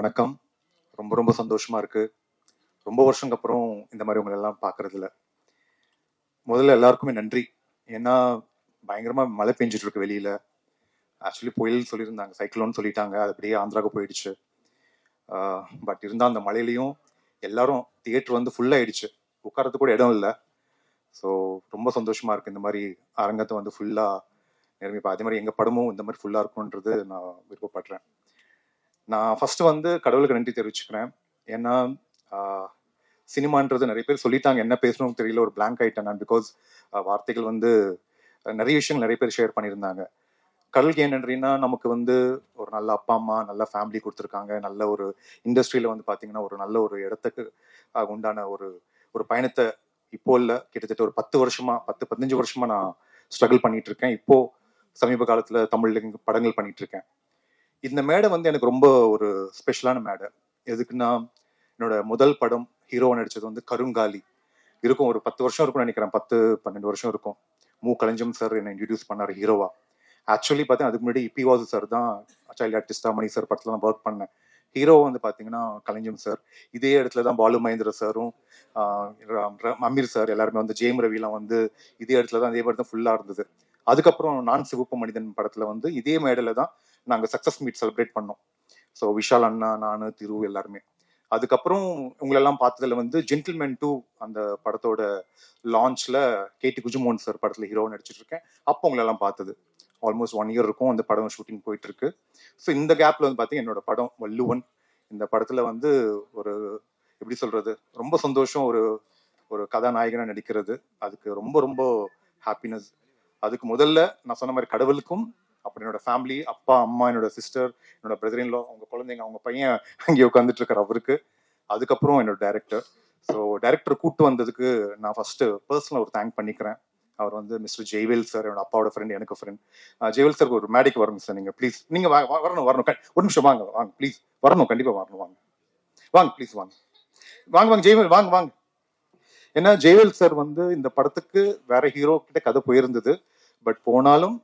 வணக்கம். ரொம்ப ரொம்ப சந்தோஷமா இருக்கு. ரொம்ப வருஷங்க அப்புறம் இந்த மாதிரி உங்களை எல்லாம் பார்க்கறது முதல்ல எல்லாருக்குமே நன்றி. ஏன்னா பயங்கரமா மழை பெஞ்சிட்டு இருக்கு வெளியில. ஆக்சுவலி புயல் சொல்லியிருந்தாங்க. சைக்ளோன் சொல்லிட்டாங்க. அது அப்படியே ஆந்திராவுக்கு போயிடுச்சு. பட் இருந்தால் அந்த மழையிலையும் எல்லாரும் தியேட்டர் வந்து ஃபுல் ஆயிடுச்சு. உட்காரத்துக்கு கூட இடம் இல்லை. ஸோ ரொம்ப சந்தோஷமா இருக்கு. இந்த மாதிரி அரங்கத்தை வந்து ஃபுல்லா நிரம்பி அதே மாதிரி எங்க படமும் இந்த மாதிரி ஃபுல்லா இருக்கணுன்றது நான் விருப்பப்படுறேன். நான் ஃபர்ஸ்ட் வந்து கடவுளுக்கு நன்றி தெரிவிச்சுக்கிறேன். ஏன்னா சினிமான்றது நிறைய பேர் சொல்லிட்டாங்க என்ன பேசணும்னு தெரியல ஒரு பிளாங்க் ஆயிட்டேன் நான் பிகாஸ் வார்த்தைகள் வந்து நிறைய விஷயங்கள் நிறைய பேர் ஷேர் பண்ணியிருந்தாங்க. கடலுக்கு ஏன் நன்றினா நமக்கு வந்து ஒரு நல்ல அப்பா அம்மா நல்ல ஃபேமிலி கொடுத்துருக்காங்க. நல்ல ஒரு இண்டஸ்ட்ரியில் வந்து பார்த்தீங்கன்னா ஒரு நல்ல ஒரு இடத்துக்கு உண்டான ஒரு ஒரு பயணத்தை இப்போ இல்லை கிட்டத்தட்ட ஒரு பத்து வருஷமா பத்து பதினஞ்சு வருஷமா நான் ஸ்ட்ரகிள் பண்ணிட்டு இருக்கேன். இப்போ சமீப காலத்தில் தமிழ்ல படங்கள் பண்ணிட்டு இருக்கேன். இந்த மேடை வந்து எனக்கு ரொம்ப ஒரு ஸ்பெஷலான மேடை. எதுக்குன்னா என்னோட முதல் படம் ஹீரோ நடிச்சது வந்து கருங்காலி. இருக்கும் ஒரு பத்து வருஷம் இருக்கும்னு நினைக்கிறேன். பத்து பன்னெண்டு வருஷம் இருக்கும். மு. கலஞ்சம் சார் என்னை இன்ட்ரடியூஸ் பண்ணார் ஹீரோவா ஆக்சுவலி பார்த்தீங்கன்னா அதுக்கு முன்னாடி இப்பி வாசு சார் தான் சைல்ட் ஆர்டிஸ்டா மணி சார் படத்துல தான் ஒர்க் பண்ணேன். ஹீரோ வந்து பார்த்தீங்கன்னா கலைஞம் சார் இதே இடத்துல தான் பாலு மகேந்திர சாரும் அமீர் சார் எல்லாருமே வந்து ஜெயம் ரவிலாம் வந்து இதே இடத்துல தான் இதே மாதிரி தான் ஃபுல்லாக இருந்தது. அதுக்கப்புறம் நான் சிவப்பு மனிதன் படத்துல வந்து இதே மேடையில தான் நாங்க சக்சஸ் மீட் செலிப்ரேட் பண்ணோம். ஸோ விஷால் அண்ணா நான் திரு எல்லாருமே. அதுக்கப்புறம் உங்களெல்லாம் பார்த்ததுல வந்து ஜென்டில்மேன் டூ அந்த படத்தோட லான்ச்ல கேடி குஜுமோன் சார் படத்துல ஹீரோ நடிச்சிட்டு இருக்கேன் அப்போ உங்களெல்லாம் பார்த்தது. ஆல்மோஸ்ட் ஒன் இயர் இருக்கும். அந்த படம் ஷூட்டிங் போயிட்டு இருக்கு ஸோ இந்த கேப்ல வந்து பார்த்தீங்கன்னா என்னோட படம் வள்ளுவன். இந்த படத்துல வந்து ஒரு எப்படி சொல்றது ரொம்ப சந்தோஷம். ஒரு ஒரு கதாநாயகனா நடிக்கிறது. அதுக்கு ரொம்ப ரொம்ப ஹாப்பினஸ் அதுக்கு முதல்ல நான் சொன்ன மாதிரி கடவுளுக்கும் அப்புறம் என்னோட ஃபேமிலி அப்பா அம்மா என்னோட சிஸ்டர் என்னோட பிரதரின்லோ அவங்க குழந்தைங்க அவங்க பையன் அங்கே உட்காந்துட்டு இருக்கிற அவருக்கு. அதுக்கப்புறம் என்னோட டைரக்டர் ஸோ டைரக்டர் கூட்டு வந்ததுக்கு நான் ஃபர்ஸ்ட் பர்சனல் ஒரு தேங்க் பண்ணிக்கிறேன். அவர் வந்து மிஸ்டர் ஜெய்வேல் சார் என்னோட அப்பாவோட ஃப்ரெண்ட் எனக்கு ஃப்ரெண்ட் ஜெய்வேல் சார் ஒரு மேடைக்கு வரணும் சார் நீங்க ப்ளீஸ் நீங்க வா- வரணும் வரணும். ஒரு நிமிஷம் வாங்க வாங்க ப்ளீஸ் வரணும் கண்டிப்பா வரணும் வாங்க. வாங்க ப்ளீஸ் வாங்க. வாங்க வாங்க ஜெய்வேல் வாங்க வாங்க. ஏன்னா ஜெய்வேல் சார் வந்து இந்த படத்துக்கு வேற ஹீரோ கிட்ட கதை போயிருந்தது. பட் போனாலும்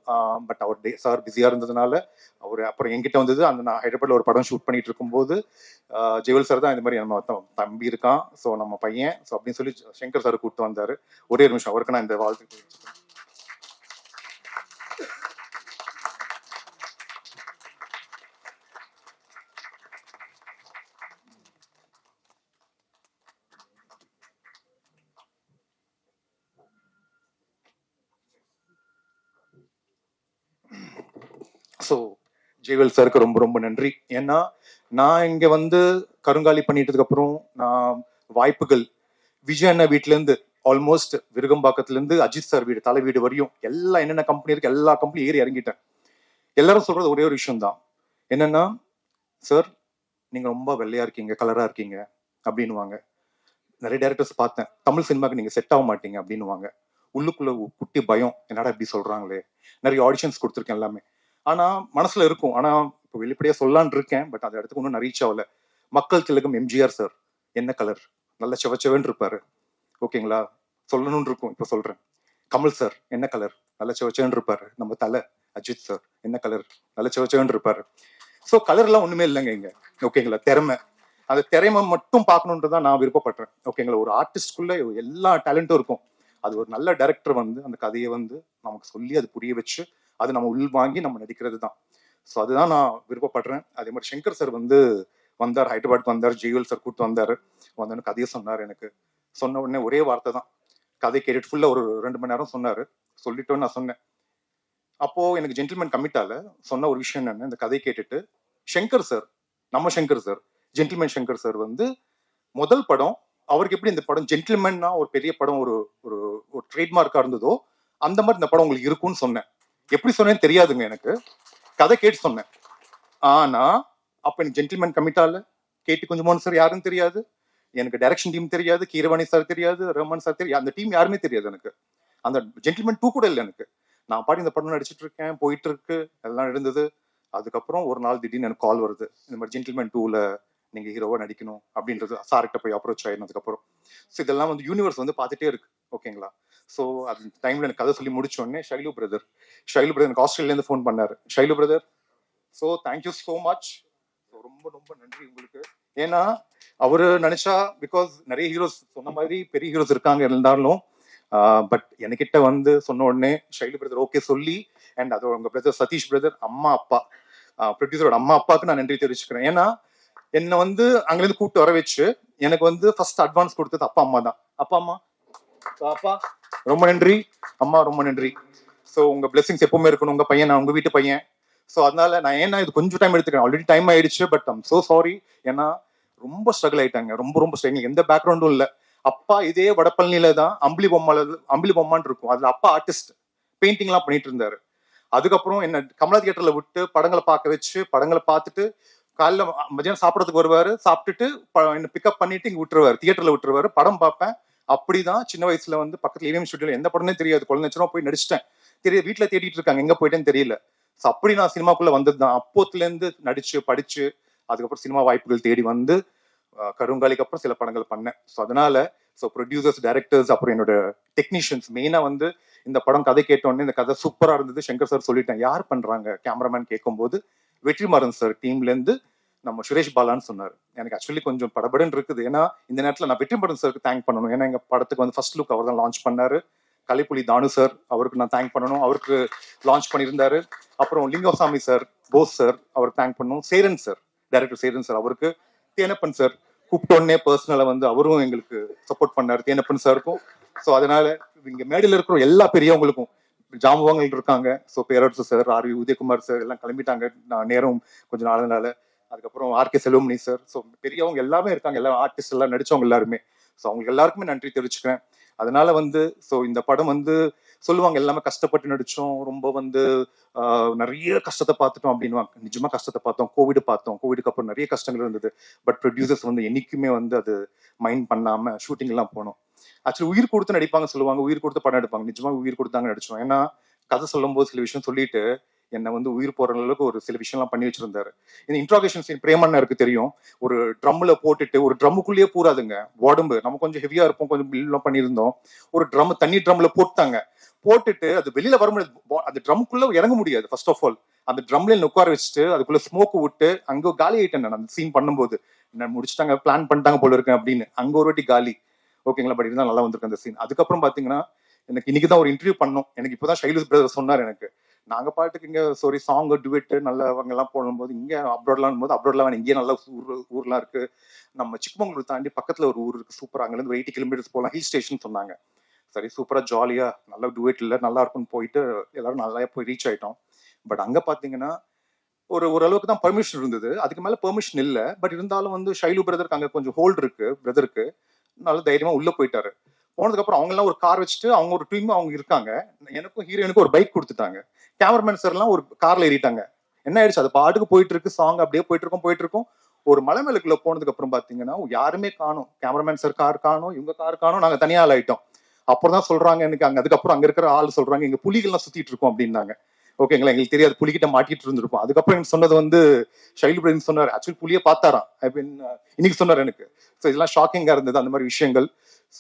பட் அவர் சார் பிஸியாக இருந்ததுனால அவர் அப்புறம் என்கிட்ட வந்தது அந்த நான் ஹைதராபாத்தில் ஒரு படம் ஷூட் பண்ணிட்டு இருக்கும்போது ஆஹ் சார் தான் இந்த மாதிரி நம்ம தம்பி இருக்கான் ஸோ நம்ம பையன் ஸோ அப்படின்னு சொல்லி சங்கர் சார் கூப்பிட்டு வந்தார். ஒரே நிமிஷம் அவருக்கு நான் இந்த வாழ்த்து ஸோ ஜெய்வல் சாருக்கு ரொம்ப ரொம்ப நன்றி. ஏன்னா நான் இங்கே வந்து கருங்காலி பண்ணிட்டதுக்கப்புறம் நான் வாய்ப்புகள் விஜய் அண்ணா வீட்ல இருந்து ஆல்மோஸ்ட் விருகம்பாக்கத்துலேருந்து அஜித் சார் வீடு தலை வீடு வரையும் எல்லா என்னென்ன கம்பெனி இருக்கு எல்லா கம்பெனி ஏறி இறங்கிட்டேன். எல்லாரும் சொல்றது ஒரே ஒரு விஷயம் தான். என்னன்னா சார் நீங்கள் ரொம்ப வெள்ளையா இருக்கீங்க கலராக இருக்கீங்க அப்படின்னுவாங்க. நிறைய டேரக்டர்ஸ் பார்த்தேன். தமிழ் சினிமாக்கு நீங்கள் செட் ஆக மாட்டீங்க அப்படின்னுவாங்க. உள்ளுக்குள்ள குட்டி பயம் என்னடா இப்படி சொல்கிறாங்களே நிறைய ஆடிஷன்ஸ் கொடுத்துருக்கேன் எல்லாமே. ஆனா மனசுல இருக்கும். ஆனா இப்போ வெளிப்படையா சொல்லான் இருக்கேன். பட் அந்த இடத்துக்கு இன்னும் நான் ரீச் ஆகல. மக்கள் திலகம் எம்ஜிஆர் சார் என்ன கலர் நல்ல செவச்செவன் இருப்பாரு. ஓகேங்களா? சொல்லணும்னு இருக்கும். இப்போ சொல்றேன். கமல் சார் என்ன கலர் நல்ல செவச்செவன் இருப்பாரு. நம்ம தலை அஜித் சார் என்ன கலர் நல்ல செவச்செவன் இருப்பாரு. ஸோ கலர்லாம் ஒண்ணுமே இல்லைங்க இங்க. ஓகேங்களா? திறமை. அந்த திறமை மட்டும் பார்க்கணுன்றது தான் நான் விருப்பப்படுறேன். ஓகேங்களா? ஒரு ஆர்டிஸ்ட்குள்ள எல்லா டேலண்ட்டும் இருக்கும். அது ஒரு நல்ல டைரக்டர் வந்து அந்த கதையை வந்து நமக்கு சொல்லி அது புரிய வச்சு அது நம்ம உள் வாங்கி நம்ம நடிக்கிறது தான் ஸோ அதுதான் நான் விருப்பப்படுறேன். அதே மாதிரி சங்கர் சார் வந்து வந்தார் ஹைதராபாத் வந்தார் ஜெயுவல் சார் கூட்டு வந்தார். வந்தோன்னு கதையை சொன்னார் எனக்கு. சொன்ன உடனே ஒரே வார்த்தை தான். கதை கேட்டுட்டு ஃபுல்லாக ஒரு ரெண்டு மணி நேரம் சொன்னார். சொல்லிட்டோன்னு நான் சொன்னேன். அப்போது எனக்கு ஜென்டில்மேன் கமிட்டால சொன்ன ஒரு விஷயம் என்னென்னு இந்த கதை கேட்டுட்டு சங்கர் சார் நம்ம Shankar sir gentleman Shankar sir வந்து முதல் படம் அவருக்கு எப்படி இந்த படம் ஜென்டில்மேன்னா ஒரு பெரிய படம் ஒரு ஒரு ஒரு இருந்ததோ அந்த மாதிரி இந்த படம் உங்களுக்கு இருக்கும்னு சொன்னேன். எப்படி சொன்னேன்னு தெரியாதுங்க எனக்கு. கதை கேட்டு சொன்னேன். ஆனா அப்ப எனக்கு ஜென்டில்மேன் கமிட்டால? கேட்டு கொஞ்சம் சார் யாருன்னு தெரியாது. எனக்கு டைரக்ஷன் டீம் தெரியாது கீரவாணி சார் தெரியாது ரஹ்மான் சார் தெரியாது அந்த டீம் யாருமே தெரியாது எனக்கு. அந்த ஜென்டில்மேன் டூ கூட இல்லை எனக்கு. நான் பாடி இந்த படம் நடிச்சிட்டு இருக்கேன் போயிட்டு இருக்கு எல்லாம் இருந்தது அதுக்கப்புறம் ஒரு நாள் திடீர்னு எனக்கு கால் வருது. இந்த மாதிரி ஜென்டில்மேன் டூல நீங்க ஹீரோவா நடிக்கணும் அப்படின்றது சார்கிட்ட போய் அப்ரோச் ஆயினதுக்கு அப்புறம் ஸோ இதெல்லாம் வந்து யூனிவர்ஸ் வந்து பார்த்துட்டே இருக்கு. ஓகேங்களா ஸோ அந்த டைம்ல எனக்கு கதை சொல்லி முடிச்ச உடனே ஷைலு பிரதர் ஷைலு பிரதர் எனக்கு ஆஸ்திரேலியா ஃபோன் பண்ணாரு. Shailu brother so thank you so much ரொம்ப ரொம்ப ரொம்ப நன்றி உங்களுக்கு. ஏன்னா அவரு நினைச்சா பிகாஸ் நிறைய ஹீரோஸ் சொன்ன மாதிரி பெரிய ஹீரோஸ் இருக்காங்க இருந்தாலும் பட் என்கிட்ட வந்து சொன்ன உடனே ஷைலு பிரதர் ஓகே சொல்லி அண்ட் அதோட உங்க பிரதர் சதீஷ் பிரதர் அம்மா அப்பா ப்ரொடியூசரோட அம்மா அப்பாவுக்கு நான் நன்றி தெரிவிச்சுக்கிறேன். ஏன்னா என்னை வந்து அங்கிருந்து கூப்பிட்டு வர வச்சு எனக்கு வந்து ஃபர்ஸ்ட் அட்வான்ஸ் கொடுத்தது அப்பா அம்மா தான். அப்பா அம்மா. அப்பா ரொம்ப நன்றி. அம்மா ரொம்ப நன்றி. ஸோ உங்க பிளெஸிங்ஸ் எப்பவுமே இருக்கணும். உங்க பையன் நான் உங்க வீட்டு பையன். ஸோ அதனால நான் ஏன்னா இது கொஞ்சம் டைம் எடுத்துக்கிறேன். ஆல்ரெடி டைம் ஆயிடுச்சு பட் ஐம் சோ சாரி ஏன்னா ரொம்ப ஸ்ட்ரகிள் ஆயிட்டாங்க. ரொம்ப ரொம்ப ஸ்ட்ரகிள் எந்த பேக்ரவுண்டும் இல்லை. அப்பா இதே வடபழனியில தான் அம்பிளி பொம்மால அம்பிளி பொம்மான்னு இருக்கும். அதுல அப்பா ஆர்டிஸ்ட் பெயிண்டிங்லாம் பண்ணிட்டு இருந்தாரு. அதுக்கப்புறம் என்ன கமலா தியேட்டர்ல விட்டு படங்களை பார்க்க வச்சு படங்களை பார்த்துட்டு காலைல மதியானம் சாப்பிட்றதுக்கு வருவாரு. சாப்பிட்டுட்டு ப- என்ன பிக்கப் பண்ணிட்டு இங்க விட்டுருவாரு. தியேட்டர்ல விட்டுருவாரு. படம் பார்ப்பேன். அப்படிதான் சின்ன வயசுல வந்து பக்கத்துல ஏவிஎம் ஸ்டுடியோல எந்த படம்னு தெரியாது. குழந்தைச்சனா போய் நடிச்சிட்டேன். தெரிய வீட்டுல தேடிட்டு இருக்காங்க. எங்க போயிட்டேன்னு தெரியல. ஸோ அப்படி நான் சினிமாக்குள்ள வந்தது தான் அப்போத்துல இருந்து நடிச்சு படிச்சு அதுக்கப்புறம் சினிமா வாய்ப்புகள் தேடி வந்து கருங்காலிக்கு அப்புறம் சில படங்கள் பண்ணேன். ஸோ அதனால ஸோ ப்ரொடியூசர்ஸ் டைரக்டர்ஸ் அப்புறம் என்னோட டெக்னீஷியன்ஸ் மெயினா வந்து இந்த படம் கதை கேட்டோடனே இந்த கதை சூப்பரா இருந்தது. சங்கர் சார் சொல்லிட்டேன். யார் பண்றாங்க? கேமராமேன் கேட்கும்போது வெற்றிமாறன் சார் டீம்லேருந்து நம்ம சுரேஷ் பாலான்னு சொன்னார். எனக்கு ஆக்சுவலி கொஞ்சம் படபடன்னு இருக்குது. ஏன்னா இந்த நேரத்தில் நான் வெற்றிமாறன் சாருக்கு தேங்க் பண்ணணும். ஏன்னா எங்கள் படத்துக்கு வந்து ஃபர்ஸ்ட் லுக் அவர் தான் லான்ச் பண்ணார். கலைப்புலி தானு சார் அவருக்கு நான் தேங்க் பண்ணணும். அவருக்கு லான்ச் பண்ணியிருந்தாரு. அப்புறம் லிங்கசாமி சார் போஸ் சார் அவருக்கு தேங்க் பண்ணணும். Cheran sir director Cheran sir அவருக்கு. தேனப்பன் சார் கூப்பிட்டோடனே பர்சனலாக வந்து அவரும் எங்களுக்கு சப்போர்ட் பண்ணாரு. தேனப்பன் சாருக்கும். ஸோ அதனால இங்கே மேடையில் இருக்கிற எல்லா பெரியவங்களுக்கும் ஜாம்பவாங்கள் இருக்காங்க. So Perarasu sir R V Udhayakumar sir எல்லாம் கிளம்பிட்டாங்க. நான் நேரம் கொஞ்சம் நாளனால. அதுக்கப்புறம் R K Selvamani sir. So பெரியவங்க எல்லாமே இருக்காங்க. எல்லா ஆர்டிஸ்ட் எல்லாம் நடிச்சவங்க எல்லாருமே. ஸோ அவங்களுக்கு எல்லாருக்குமே நன்றி தெரிவிச்சுக்கிறேன். அதனால வந்து ஸோ இந்த படம் வந்து சொல்லுவாங்க எல்லாமே கஷ்டப்பட்டு நடிச்சோம் ரொம்ப வந்து நிறைய கஷ்டத்தை பார்த்துட்டோம் அப்படின்வாங்க நிஜமா கஷ்டத்தை பார்த்தோம் கோவிட் பார்த்தோம். கோவிடுக்கு அப்புறம் நிறைய கஷ்டங்கள் இருந்தது. பட் ப்ரொடியூசர்ஸ் வந்து என்னைக்குமே வந்து அது மைண்ட் பண்ணாம ஷூட்டிங் எல்லாம் போனோம். ஆக்சுவலி உயிர் கொடுத்து நடிப்பாங்க சொல்லுவாங்க உயிர் கொடுத்து படம் எடுப்பாங்க. நிஜமா உயிர் கொடுத்தாங்க நடிச்சோம். ஏன்னா கதை சொல்லும்போது சில விஷயம் சொல்லிட்டு என்னை வந்து உயிர் போற அளவுக்கு ஒரு சில விஷயம்லாம் பண்ணி வச்சிருந்தாரு. இந்த இன்ட்ராகேஷன் சீன் பிரேமண்ணருக்கு தெரியும். ஒரு ட்ரம்ல போட்டுட்டு ஒரு ட்ரம்முக்குள்ளேயே பூராதுங்க. உடம்பு நம்ம கொஞ்சம் ஹெவியா இருப்போம் கொஞ்சம் பில்லாம் பண்ணியிருந்தோம். ஒரு ட்ரம் தண்ணி ட்ரம்ல போட்டாங்க. போட்டுட்டு அது வெளியில வர முடியாது அந்த ட்ரம்க்குள்ள இறங்க முடியாது ஃபர்ஸ்ட் ஆஃப் ஆல் அந்த ட்ரம்ல உட்கார வச்சுட்டு அதுக்குள்ள ஸ்மோக் விட்டு அங்க காலி ஆயிட்டேன் நான். அந்த சீன் பண்ணும்போது. நான் முடிச்சுட்டாங்க பிளான் பண்ணிட்டாங்க போல இருக்கேன் அப்படின்னு. அங்க ஒரு வாட்டி காலி. ஓகேங்களா பட் இருந்தால் நல்லா வந்திருக்கு அந்த சீன் அதுக்கப்புறம் பாத்தீங்கன்னா எனக்கு இன்னைக்கு தான் ஒரு இன்டர்வியூ பண்ணோம். எனக்கு இப்போதான் ஷைலூஸ் பிரதர் சொன்னார் எனக்கு. நாங்க பாட்டுக்கு இங்க சாரி சாங் டுவெட் நல்லவங்க எல்லாம் போடும்போது இங்க அப்ராட்லாம் போது அப்ராட்லாம் வேணும். இங்கே நல்ல ஊர் ஊர்லாம் இருக்கு. நம்ம சிக்மங்களூர் தாண்டி பக்கத்துல ஒரு ஊர் இருக்கு சூப்பர். அங்கிருந்து ஒரு எயிட்டி கிலோமீட்டர்ஸ் போகலாம் ஹில் ஸ்டேஷன் சொன்னாங்க. சரி சூப்பரா ஜாலியா நல்ல டுவெட் இல்ல நல்லா இருக்கும்னு போயிட்டு எல்லாரும் நல்லா போய் ரீச் ஆயிட்டோம். பட் அங்க பாத்தீங்கன்னா ஒரு ஓரளவுக்கு தான் பர்மிஷன் இருந்தது. அதுக்கு மேல பெர்மிஷன் இல்ல. பட் இருந்தாலும் வந்து ஷைலு பிரதருக்கு அங்க கொஞ்சம் ஹோல்டு இருக்கு பிரதருக்கு நல்ல தைரியமா உள்ள போயிட்டாரு. போனதுக்கு அப்புறம் அவங்க எல்லாம் ஒரு கார் வச்சுட்டு அவங்க ஒரு டீம் அவங்க இருக்காங்க. எனக்கும் ஹீரோயினுக்கும் ஒரு பைக் கொடுத்துட்டாங்க. கேமராமேன் சார் எல்லாம் ஒரு கார்ல ஏறிட்டாங்க. என்ன ஆயிடுச்சு? அது பாட்டுக்கு போயிட்டு இருக்கு சாங் அப்படியே போயிட்டு இருக்கும் போயிட்டு இருக்கும். ஒரு மலை மேலுக்குள்ள போனதுக்கு அப்புறம் பாத்தீங்கன்னா யாருமே காணும். கேமராமேன் சார் கார் காணும் இவங்க கார் காணும். நாங்க தனியா ஆயிட்டோம் அப்புறம் தான் சொல்றாங்க எனக்கு அங்க அதுக்கப்புறம் அங்க இருக்கிற ஆள் சொல்றாங்க எங்க புலிகள்லாம் சுத்திட்டு இருக்கோம் அப்படின்னாங்க. ஓகேங்களா எங்களுக்கு தெரியாது புலிகிட்ட மாட்டிட்டு இருந்திருப்போம் அதுக்கப்புறம் எனக்கு சொன்னது வந்து ஷைல் பிரதீன் சொன்னார். ஆக்சுவலி புலியை பார்த்தாராம். ஐ மீன் இன்னைக்கு சொன்னார் எனக்கு. ஸோ இதெல்லாம் ஷாக்கிங்கா இருந்தது அந்த மாதிரி விஷயங்கள்.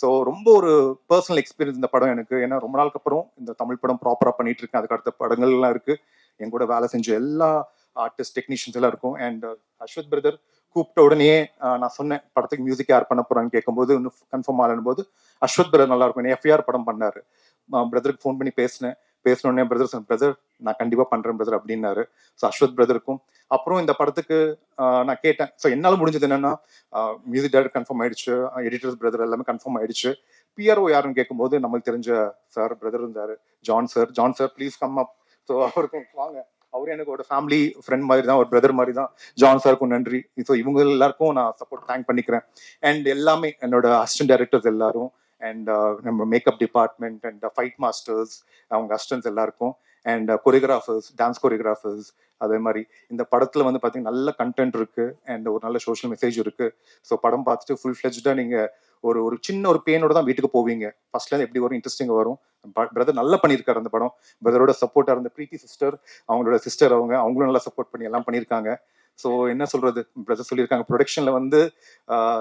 ஸோ ரொம்ப ஒரு பர்சனல் எக்ஸ்பீரியன்ஸ் இந்த படம் எனக்கு. ஏன்னா ரொம்ப நாளுக்கு அப்புறம் இந்த தமிழ் படம் ப்ராப்பரா பண்ணிட்டு இருக்கேன். அதுக்கு அடுத்த படங்கள்லாம் இருக்கு. என் கூட வேலை செஞ்ச எல்லா ஆர்டிஸ்ட் டெக்னீஷியன்ஸ் எல்லாம் இருக்கும். அண்ட் அஸ்வத் பிரதர் கூப்பிட்ட உடனே நான் சொன்னேன் படத்துக்கு மியூசிக் யார் பண்ண போறான்னு கேட்கும்போது இன்னும் கன்ஃபார்ம் ஆகும் போது அஸ்வத் பிரதர் நல்லா இருக்கும். எஃப்ஐஆர் படம் பண்ணாரு. பிரதருக்கு ஃபோன் பண்ணி பேசினேன். பேசினோடனே பிரதர் சொன்ன பிரதர் நான் கண்டிப்பா பண்றேன் பிரதர் அப்படின்னாரு. ஸோ அஸ்வத் பிரதருக்கும் அப்புறம் இந்த படத்துக்கு நான் கேட்டேன். ஸோ என்னால் முடிஞ்சது என்னன்னா மியூசிக் டைரக்டர் கன்ஃபார்ம் ஆயிடுச்சு. எடிட்டர்ஸ் பிரதர் எல்லாமே கன்ஃபார்ம் ஆயிடுச்சு. பிஆர்ஓ யாருன்னு கேட்கும்போது நம்மளுக்கு தெரிஞ்ச சார் பிரதர் இருந்தாரு. John sir John sir please come up so அவருக்கும் வாங்க. அவரும் எனக்கு ஒரு ஃபேமிலி ஃப்ரெண்ட் மாதிரி தான் ஒரு பிரதர் மாதிரி தான் ஜான் சாருக்கும் நன்றி. ஸோ இவங்க எல்லாருக்கும் நான் சப்போர்ட் தேங்க் பண்ணிக்கிறேன். அண்ட் எல்லாமே என்னோட அசிஸ்டன்ட் டைரக்டர்ஸ் எல்லாரும் அண்ட் uh, நம்ம makeup department and fight masters அவங்க அசிஸ்டன்ஸ் எல்லாருக்கும். அண்ட் கொரியோகிராஃபர்ஸ் டான்ஸ் கொரியோகிராஃபர்ஸ் அதே மாதிரி இந்த படத்தில் வந்து பார்த்தீங்கன்னா நல்ல கண்டென்ட் இருக்கு அண்ட் ஒரு நல்ல சோஷியல் மெசேஜ் இருக்கு. ஸோ படம் பார்த்துட்டு ஃபுல் ஃபிளெஜ்டா நீங்கள் ஒரு ஒரு சின்ன ஒரு பெயினோட தான் வீட்டுக்கு போவீங்க. ஃபர்ஸ்ட்ல எப்படி வரும் இன்ட்ரெஸ்டிங் வரும். பிரதர் நல்லா பண்ணியிருக்காரு அந்த படம். பிரதரோட சப்போர்ட்டாக இருந்த பிரீத்தி சிஸ்டர் அவங்களோட சிஸ்டர் அவங்க அவங்களும் நல்லா சப்போர்ட் பண்ணி எல்லாம் பண்ணியிருக்காங்க ஸோ என்ன சொல்றது? பிரதர் சொல்லியிருக்காங்க ப்ரொடக்ஷன்ல வந்து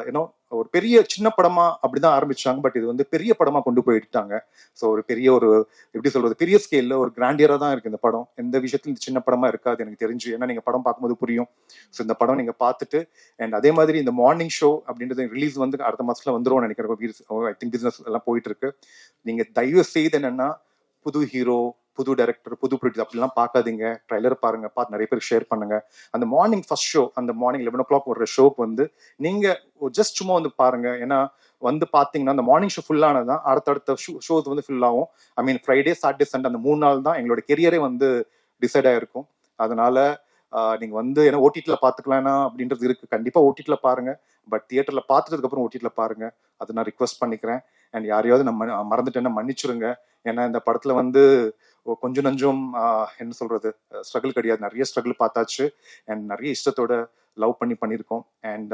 ஏன்னோ ஒரு பெரிய சின்ன படமா அப்படிதான் ஆரம்பிச்சாங்க பட் இது வந்து பெரிய படமா கொண்டு போயிட்டாங்க. ஸோ ஒரு பெரிய ஒரு எப்படி சொல்றது? பெரிய ஸ்கேல்ல ஒரு கிராண்டியரா தான் இருக்கு இந்த படம். எந்த விஷயத்துல இந்த சின்ன படமா இருக்காது எனக்கு தெரிஞ்சு. ஏன்னா நீங்க படம் பார்க்கும்போது புரியும். ஸோ இந்த படம் நீங்க பார்த்துட்டு அண்ட் அதே மாதிரி இந்த மார்னிங் ஷோ அப்படின்றது ரிலீஸ் வந்து அடுத்த மாசத்துல வந்துரும் நினைக்கிறேன். ஐ திங்க் பிசினஸ் எல்லாம் போயிட்டு இருக்கு. நீங்க தயவு செய்து என்னன்னா புது ஹீரோ புது டேரக்டர் புது ப்ரொடியூசர் அப்படிலாம் பார்க்காதீங்க. ட்ரைலர் பாருங்க பார்த்து நிறைய பேர் ஷேர் பண்ணுங்க. அந்த மார்னிங் ஃபர்ஸ்ட் ஷோ அந்த மார்னிங் லெவன் ஓ கிளாக் வர்ற ஷோக்கு வந்து நீங்க ஜஸ்ட் சும்மா வந்து பாருங்க. ஏன்னா வந்து பாத்தீங்கன்னா அந்த மார்னிங் ஷோ ஃபுல்லானதான் அடுத்தடுத்த ஷோஸ் வந்து ஃபுல் ஆகும். I mean Friday Saturday Sunday அந்த மூணு நாள் தான் எங்களோட கெரியரே வந்து டிசைட் ஆயிருக்கும். அதனால நீங்க வந்து ஏன்னா ஓடிடியில் பாத்துக்கலாம்னா அப்படின்றது இருக்கு. கண்டிப்பா ஓடிடியில் பாருங்க. பட் தியேட்டர்ல பாத்துட்டதுக்கு அப்புறம் ஓடிடில பாருங்க. அதை நான் ரிக்வஸ்ட் பண்ணிக்கிறேன். அண்ட் யாரையாவது நம்ம மறந்துட்டேன்னா மன்னிச்சிருங்க. ஏன்னா இந்த படத்துல வந்து கொஞ்சம் நஞ்சம் என்ன சொல்றது ஸ்ட்ரகிள் கிடையாது. நிறைய ஸ்ட்ரகிள் பார்த்தாச்சு. அண்ட் நிறைய இஷ்டத்தோட லவ் பண்ணி பண்ணியிருக்கோம். அண்ட்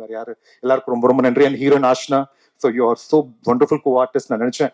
வேற யாரு? எல்லாருக்கும் ரொம்ப ரொம்ப நன்றி. And heroine Ashna so you are so wonderful co artist நான் நினைச்சேன்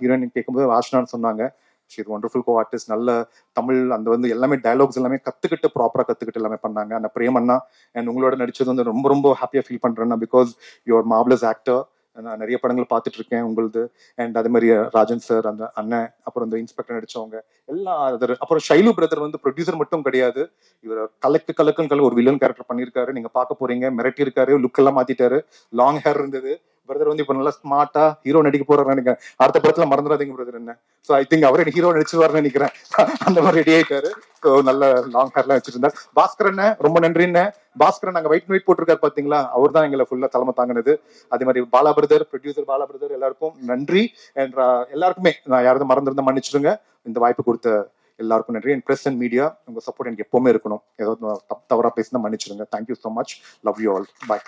ஹீரோயின் கேட்கும்போது ஆஷ்னான்னு சொன்னாங்க. ஷீர் ஒண்டர்ஃபுல் கோ ஆர்டிஸ்ட் நல்ல தமிழ் அந்த வந்து எல்லாமே டயலாக்ஸ் எல்லாமே கத்துக்கிட்டு ப்ராப்பரா கத்துக்கிட்டு எல்லாமே பண்ணாங்க. அந்த பிரேம் அண்ணா அண்ட் உங்களோட நடிச்சது வந்து ரொம்ப ரொம்ப ஹாப்பியா ஃபீல் பண்றேன் பிகாஸ் யுவர் மார்பிளஸ் ஆக்டர் நான் நிறைய படங்கள் பார்த்துட்டு இருக்கேன் உங்களுது. அண்ட் அதே மாதிரி ராஜன் சார் அந்த அண்ணன் அப்புறம் இந்த இன்ஸ்பெக்டர் நடிச்சவங்க எல்லா அதர் அப்புறம் ஷைலு பிரதர் வந்து ப்ரொடியூசர் மட்டும் கிடையாது. இவர் கலக்கு கலக்குன்னு கல ஒரு வில்லன் கேரக்டர் பண்ணியிருக்காரு. நீங்க பார்க்க போறீங்க மிரட்டி இருக்காரு லுக் எல்லாம் மாத்திட்டாரு. லாங் ஹேர் இருந்தது. பிரதர் வந்து இப்ப நல்லா ஸ்மார்ட்டா ஹீரோ நடிக்க போறாரு நினைக்கிறேன். அடுத்த படத்துல மறந்துடாதீங்க பிரதர் என்ன? சோ ஐ திங்க் அவரே ஹீரோ நடிச்சுவாருன்னு நினைக்கிறேன். அந்த மாதிரி ரெடி ஆயிட்டாரு. ஸோ நல்ல லாங் ஹேர்லாம் வச்சிருந்தார். பாஸ்கர் அண்ணன் ரொம்ப நன்றி அண்ணன் பாஸ்கர் நாங்க வெயிட் வெயிட் போட்டிருக்காரு பாத்தீங்களா? அவர் தான் எங்களை ஃபுல்லா தலைமை தாங்கினது. அதே மாதிரி Bala brother producer Bala brother எல்லாருக்கும் நன்றி. என்ற uh, எல்லாருக்குமே நான் யாராவது மறந்துருந்தா மன்னிச்சிடுங்க. இந்த வாய்ப்பு கொடுத்த எல்லாருக்கும் நன்றி. என் பிரஸ் அண்ட் மீடியா உங்க சப்போர்ட் எனக்கு எப்பவுமே இருக்கணும். ஏதாவது நான் தவறா பேசினா மன்னிச்சிடுங்க. Thank you so much love you all bye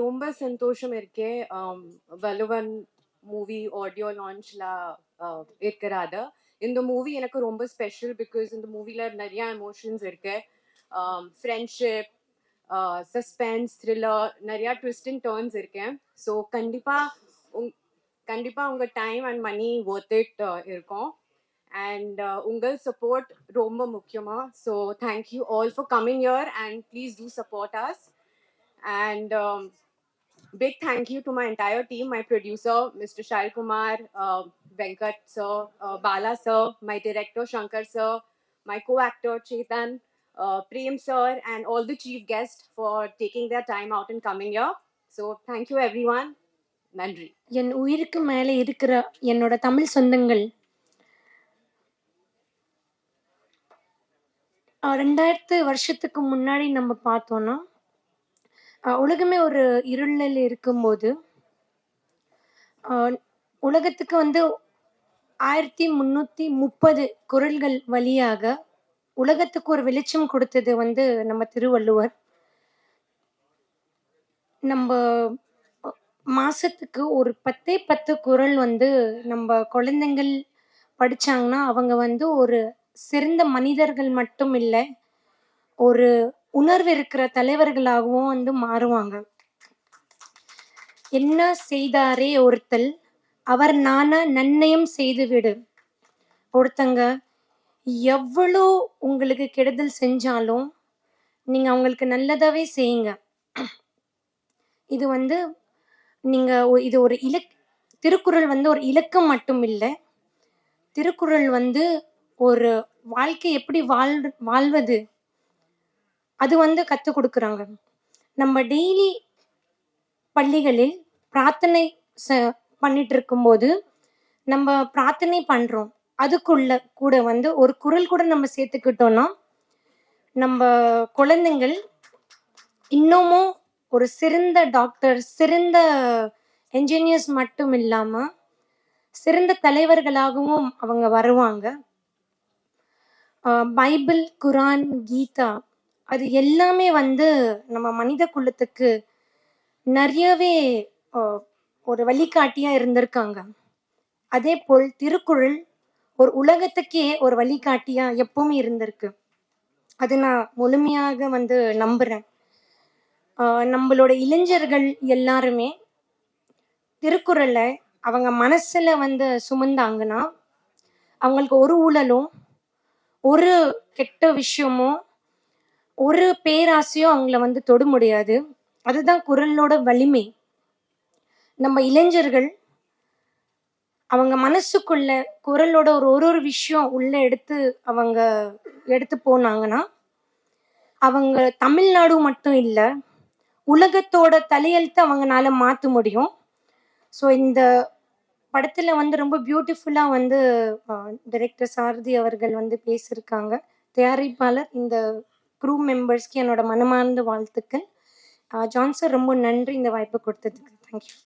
ரொம்ப சந்தோஷம் இருக்கே வலுவன் மூவி ஆடியோ லான்ச்ல இருக்கிறாத இந்த மூவி எனக்கு ரொம்ப ஸ்பெஷல் பிகாஸ் இந்த மூவில நிறைய எமோஷன்ஸ் இருக்கு. ஃப்ரெண்ட்ஷிப் சஸ்பென்ஸ் த்ரில்லர் நிறைய ட்விஸ்ட் அண்ட் டேர்ன்ஸ் இருக்கேன் ஸோ கண்டிப்பா உங் கண்டிப்பா உங்க time and money worth it இருக்கும். அண்ட் உங்கள் சப்போர்ட் ரொம்ப முக்கியமா. So thank you all for coming here and please do support us and um, big thank you to my entire team my producer mr shai kumar uh, venkat sir uh, bala sir my director shankar sir my co-actor chetan uh, prem sir and all the chief guests for taking their time out and coming here so thank you everyone நன்றி என் உயிருக்கு மேலே இருக்கிற என்னோட தமிழ் சொந்தங்கள் ரெண்டாயிரத்து வருஷத்துக்கு முன்னாடி நம்ம பார்த்தோன்னா உலகமே ஒரு இருளில் இருக்கும்போது உலகத்துக்கு வந்து ஆயிரத்தி முன்னூற்றி முப்பது குரல்கள் வழியாக உலகத்துக்கு ஒரு வெளிச்சம் கொடுத்தது வந்து நம்ம திருவள்ளுவர். நம்ம மாசத்துக்கு ஒரு பத்தே பத்து குரல் வந்து நம்ம குழந்தைங்கள் படிச்சாங்கன்னா அவங்க வந்து ஒரு சிறந்த மனிதர்கள் மட்டும் இல்லை ஒரு உணர்வு இருக்கிற தலைவர்களாகவும் வந்து மாறுவாங்க. என்ன செய்தாரே ஒருத்தல் அவர் நானா நன்னயம் செய்துவிடு. ஒருத்தங்க எவ்வளோ உங்களுக்கு கெடுதல் செஞ்சாலும் நீங்கள் அவங்களுக்கு நல்லதாகவே செய்யுங்க. இது வந்து நீங்கள் ஒ- இது ஒரு இலக் திருக்குறள் வந்து ஒரு இலக்கம் மட்டும் இல்லை. திருக்குறள் வந்து ஒரு வாழ்க்கை எப்படி வாழ் வாழ்வது? அது வந்து கற்றுக் கொடுக்குறாங்க. நம்ம டெய்லி பள்ளிகளில் பிரார்த்தனை ச பண்ணிட்டு இருக்கும்போது நம்ம பிரார்த்தனை பண்ணுறோம் அதுக்குள்ள கூட வந்து ஒரு குரல் கூட நம்ம சேர்த்துக்கிட்டோம்னா நம்ம குழந்தைங்கள் இன்னமும் ஒரு சிறந்த டாக்டர் சிறந்த என்ஜினியர்ஸ் மட்டும் இல்லாமல் சிறந்த தலைவர்களாகவும் அவங்க வருவாங்க. பைபிள் குரான் கீதா அது எல்லாமே வந்து நம்ம மனித குலத்துக்கு நிறையவே ஒரு வழிகாட்டியா இருந்திருக்காங்க. அதே போல் திருக்குறள் ஒரு உலகத்துக்கே ஒரு வழிகாட்டியா எப்பவுமே இருந்திருக்கு. அது நான் முழுமையாக வந்து நம்புறேன். நம்மளோட இளைஞர்கள் எல்லாருமே திருக்குறளை அவங்க மனசுல வந்து சுமந்தாங்கன்னா அவங்களுக்கு ஒரு ஊழலும் ஒரு கெட்ட விஷயமும் ஒரு பேராசையும் அவங்கள வந்து தொட முடியாது. அதுதான் குரலோட வலிமை. நம்ம இளைஞர்கள் அவங்க மனசுக்குள்ள குரலோட ஒரு ஒரு ஒரு விஷயம் உள்ள எடுத்து அவங்க எடுத்து போனாங்கன்னா அவங்க தமிழ்நாடு மட்டும் இல்லை உலகத்தோட தலையெழுத்து அவங்கனால மாற்ற முடியும். ஸோ இந்த படத்தில் வந்து ரொம்ப பியூட்டிஃபுல்லாக வந்து டைரக்டர் சாரதி அவர்கள் வந்து பேசியிருக்காங்க. தயாரிப்பாளர் இந்த க்ரூ மெம்பர்ஸ்க்கு என்னோட மனமார்ந்த வாழ்த்துக்கள். ஜான்சர் ரொம்ப நன்றி இந்த வாய்ப்பு கொடுத்ததுக்கு. தேங்க்யூ